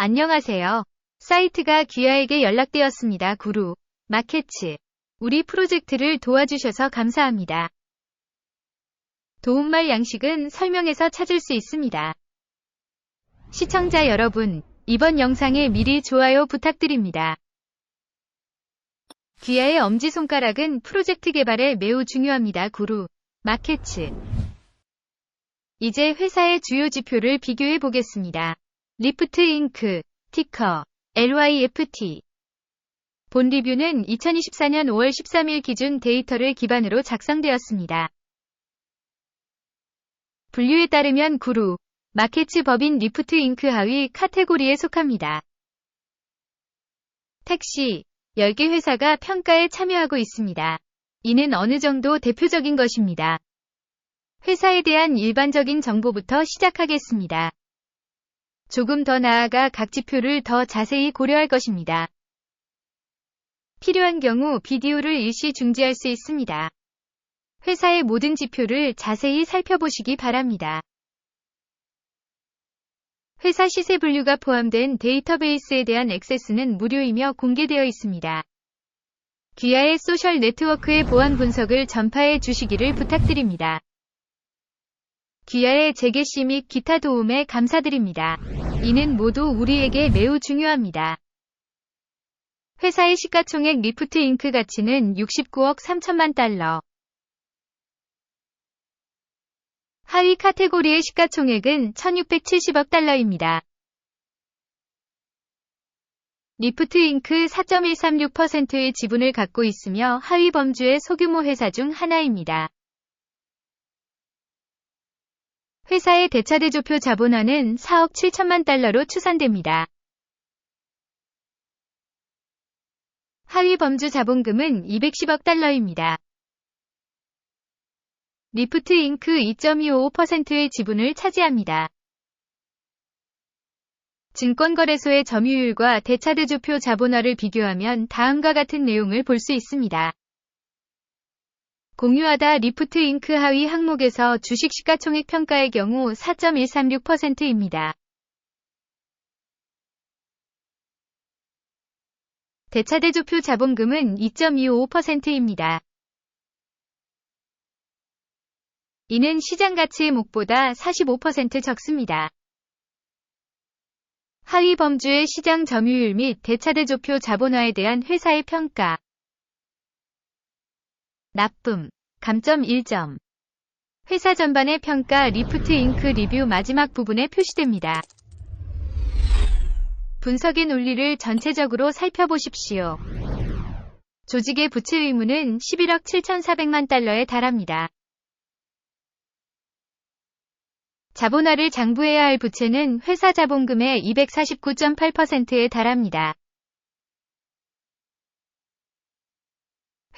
안녕하세요. 사이트가 귀하에게 연락되었습니다. 구루, 마케츠. 우리 프로젝트를 도와주셔서 감사합니다. 도움말 양식은 설명에서 찾을 수 있습니다. 시청자 여러분, 이번 영상에 미리 좋아요 부탁드립니다. 귀하의 엄지손가락은 프로젝트 개발에 매우 중요합니다. 구루, 마케츠. 이제 회사의 주요 지표를 비교해 보겠습니다. 리프트 잉크, 티커, LYFT. 본 리뷰는 2024년 5월 13일 기준 데이터를 기반으로 작성되었습니다. 분류에 따르면 구루, 마케츠 법인 리프트 잉크 하위 카테고리에 속합니다. 택시, 10개 회사가 평가에 참여하고 있습니다. 이는 어느 정도 대표적인 것입니다. 회사에 대한 일반적인 정보부터 시작하겠습니다. 조금 더 나아가 각 지표를 더 자세히 고려할 것입니다. 필요한 경우 비디오를 일시 중지할 수 있습니다. 회사의 모든 지표를 자세히 살펴보시기 바랍니다. 회사 시세 분류가 포함된 데이터베이스에 대한 액세스는 무료이며 공개되어 있습니다. 귀하의 소셜 네트워크의 보안 분석을 전파해 주시기를 부탁드립니다. 귀하의 재개시 및 기타 도움에 감사드립니다. 이는 모두 우리에게 매우 중요합니다. 회사의 시가총액 리프트 잉크 가치는 69억 3천만 달러. 하위 카테고리의 시가총액은 1670억 달러입니다. 리프트 잉크 4.136%의 지분을 갖고 있으며 하위 범주의 소규모 회사 중 하나입니다. 회사의 대차대조표 자본화는 4억 7천만 달러로 추산됩니다. 하위 범주 자본금은 210억 달러입니다. 리프트 잉크 2.25%의 지분을 차지합니다. 증권거래소의 점유율과 대차대조표 자본화를 비교하면 다음과 같은 내용을 볼 수 있습니다. 공유하다 리프트 잉크 하위 항목에서 주식 시가총액 평가의 경우 4.136%입니다. 대차대조표 자본금은 2.25%입니다. 이는 시장 가치의 목보다 45% 적습니다. 하위 범주의 시장 점유율 및 대차대조표 자본화에 대한 회사의 평가 나쁨, 감점 1점. 회사 전반의 평가 리프트 잉크 리뷰 마지막 부분에 표시됩니다. 분석의 논리를 전체적으로 살펴보십시오. 조직의 부채 의무는 11억 7,400만 달러에 달합니다. 자본화를 장부해야 할 부채는 회사 자본금의 249.8%에 달합니다.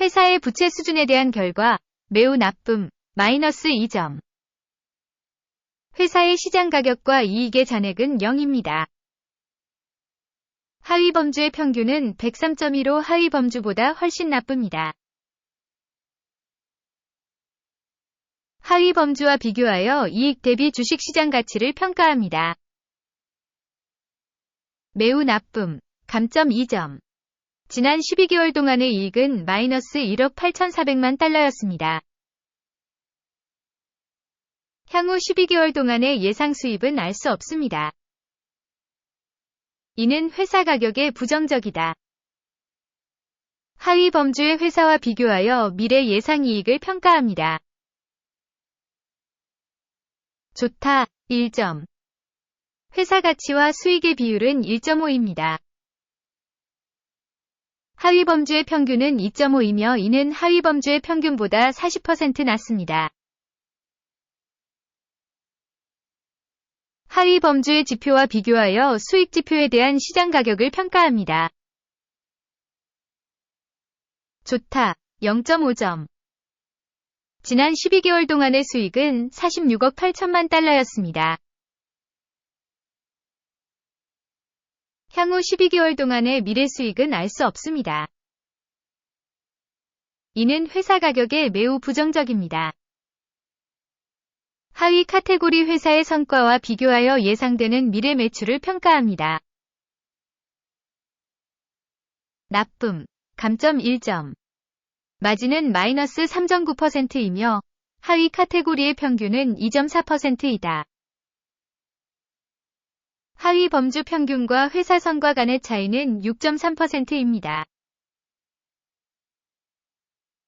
회사의 부채 수준에 대한 결과 매우 나쁨 마이너스 2점. 회사의 시장 가격과 이익의 잔액은 0입니다. 하위 범주의 평균은 103.15 하위 범주보다 훨씬 나쁩니다. 하위 범주와 비교하여 이익 대비 주식 시장 가치를 평가합니다. 매우 나쁨, 감점 2점. 지난 12개월 동안의 이익은 마이너스 1억 8,400만 달러였습니다. 향후 12개월 동안의 예상 수입은 알 수 없습니다. 이는 회사 가격에 부정적이다. 하위 범주의 회사와 비교하여 미래 예상 이익을 평가합니다. 좋다, 1점. 회사 가치와 수익의 비율은 1.5입니다. 하위 범주의 평균은 2.5이며 이는 하위 범주의 평균보다 40% 낮습니다. 하위 범주의 지표와 비교하여 수익 지표에 대한 시장 가격을 평가합니다. 좋다. 0.5점. 지난 12개월 동안의 수익은 46억 8천만 달러였습니다. 향후 12개월 동안의 미래 수익은 알 수 없습니다. 이는 회사 가격에 매우 부정적입니다. 하위 카테고리 회사의 성과와 비교하여 예상되는 미래 매출을 평가합니다. 납품 감점 1점 마진은 마이너스 3.9%이며 하위 카테고리의 평균은 2.4%이다. 하위 범주 평균과 회사 선과 간의 차이는 6.3%입니다.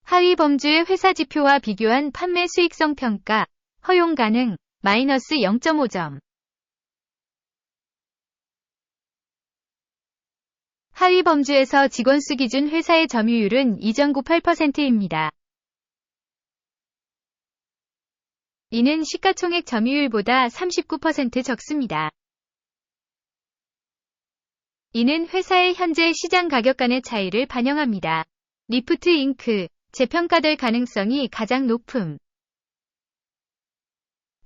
하위 범주의 회사 지표와 비교한 판매 수익성 평가, 허용 가능, 마이너스 0.5점. 하위 범주에서 직원 수 기준 회사의 점유율은 2.98%입니다. 이는 시가총액 점유율보다 39% 적습니다. 이는 회사의 현재 시장 가격 간의 차이를 반영합니다. 리프트 잉크, 재평가될 가능성이 가장 높음.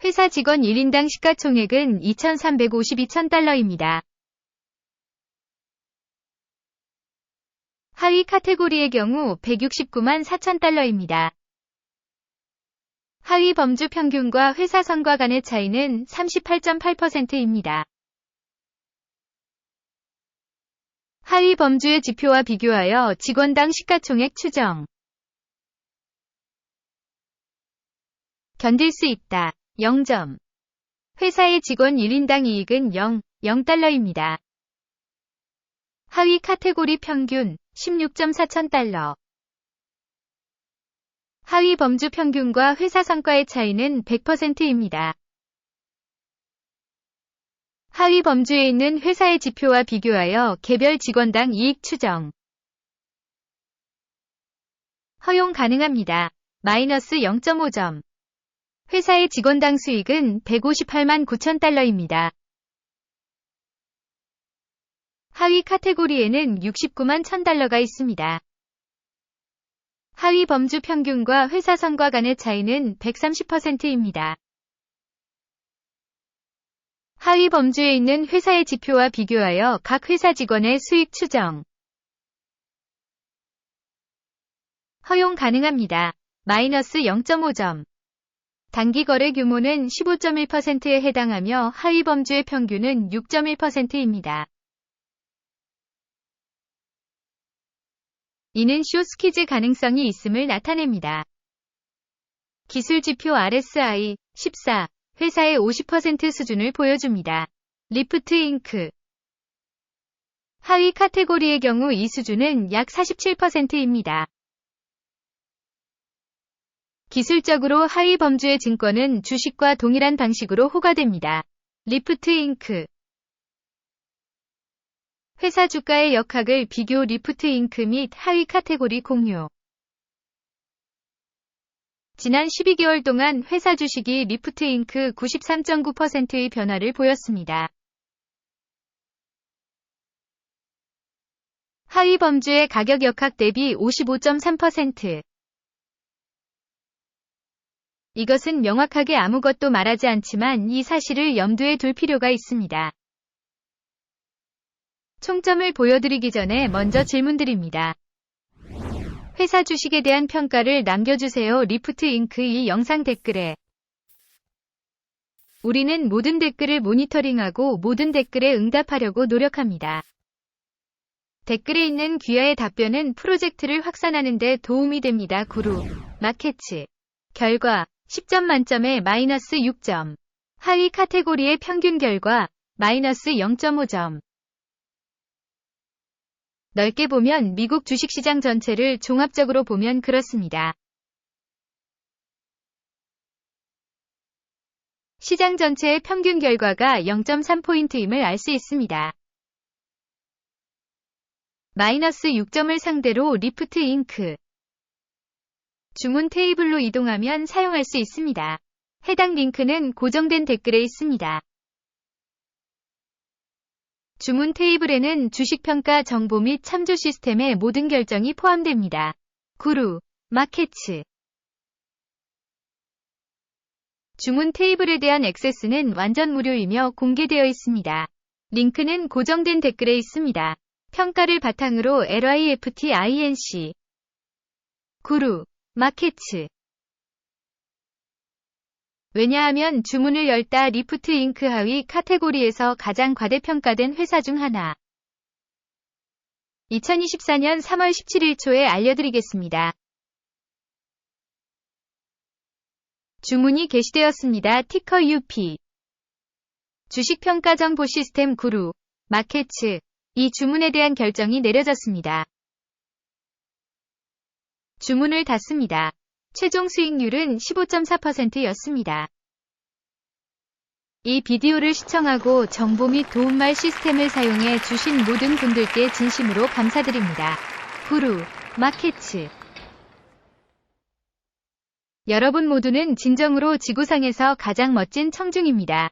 회사 직원 1인당 시가총액은 2,352,000달러입니다. 하위 카테고리의 경우 169만 4,000달러입니다. 하위 범주 평균과 회사 선과 간의 차이는 38.8%입니다. 하위 범주의 지표와 비교하여 직원당 시가총액 추정. 견딜 수 있다. 0점. 회사의 직원 1인당 이익은 0, 0달러입니다. 하위 카테고리 평균 16.4천 달러. 하위 범주 평균과 회사 성과의 차이는 100%입니다. 하위 범주에 있는 회사의 지표와 비교하여 개별 직원당 이익 추정. 허용 가능합니다. 마이너스 0.5점. 회사의 직원당 수익은 158만 9천 달러입니다. 하위 카테고리에는 69만 1000 달러가 있습니다. 하위 범주 평균과 회사 선과 간의 차이는 130%입니다. 하위 범주에 있는 회사의 지표와 비교하여 각 회사 직원의 수익 추정. 허용 가능합니다. 마이너스 0.5점. 단기 거래 규모는 15.1%에 해당하며 하위 범주의 평균은 6.1%입니다. 이는 쇼스키즈 가능성이 있음을 나타냅니다. 기술 지표 RSI 14 회사의 50% 수준을 보여줍니다. 리프트 잉크 하위 카테고리의 경우 이 수준은 약 47%입니다. 기술적으로 하위 범주의 증권은 주식과 동일한 방식으로 호가됩니다. 리프트 잉크 회사 주가의 역학을 비교 리프트 잉크 및 하위 카테고리 공유. 지난 12개월 동안 회사 주식이 리프트 잉크 93.9%의 변화를 보였습니다. 하위 범주의 가격 역학 대비 55.3%. 이것은 명확하게 아무것도 말하지 않지만 이 사실을 염두에 둘 필요가 있습니다. 총점을 보여드리기 전에 먼저 질문드립니다. 회사 주식에 대한 평가를 남겨주세요. 리프트 잉크 이 영상 댓글에 우리는 모든 댓글을 모니터링하고 모든 댓글에 응답하려고 노력합니다. 댓글에 있는 귀하의 답변은 프로젝트를 확산하는 데 도움이 됩니다. 구루, 마케츠. 결과, 10점 만점에 마이너스 6점. 하위 카테고리의 평균 결과, 마이너스 0.5점. 넓게 보면 미국 주식시장 전체를 종합적으로 보면 그렇습니다. 시장 전체의 평균 결과가 0.3포인트임을 알 수 있습니다. 마이너스 6점을 상대로 리프트 잉크 주문 테이블로 이동하면 사용할 수 있습니다. 해당 링크는 고정된 댓글에 있습니다. 주문 테이블에는 주식평가 정보 및 참조 시스템의 모든 결정이 포함됩니다. 구루, 마케츠 주문 테이블에 대한 액세스는 완전 무료이며 공개되어 있습니다. 링크는 고정된 댓글에 있습니다. 평가를 바탕으로 LIFT INC 구루, 마케츠 왜냐하면 주문을 열다 리프트 잉크 하위 카테고리에서 가장 과대평가된 회사 중 하나. 2024년 3월 17일 초에 알려드리겠습니다. 주문이 게시되었습니다. 티커 UP 주식평가 정보 시스템 구루 마켓츠 이 주문에 대한 결정이 내려졌습니다. 주문을 닫습니다. 최종 수익률은 15.4%였습니다. 이 비디오를 시청하고 정보 및 도움말 시스템을 사용해 주신 모든 분들께 진심으로 감사드립니다. 구루, 마켓츠. 여러분 모두는 진정으로 지구상에서 가장 멋진 청중입니다.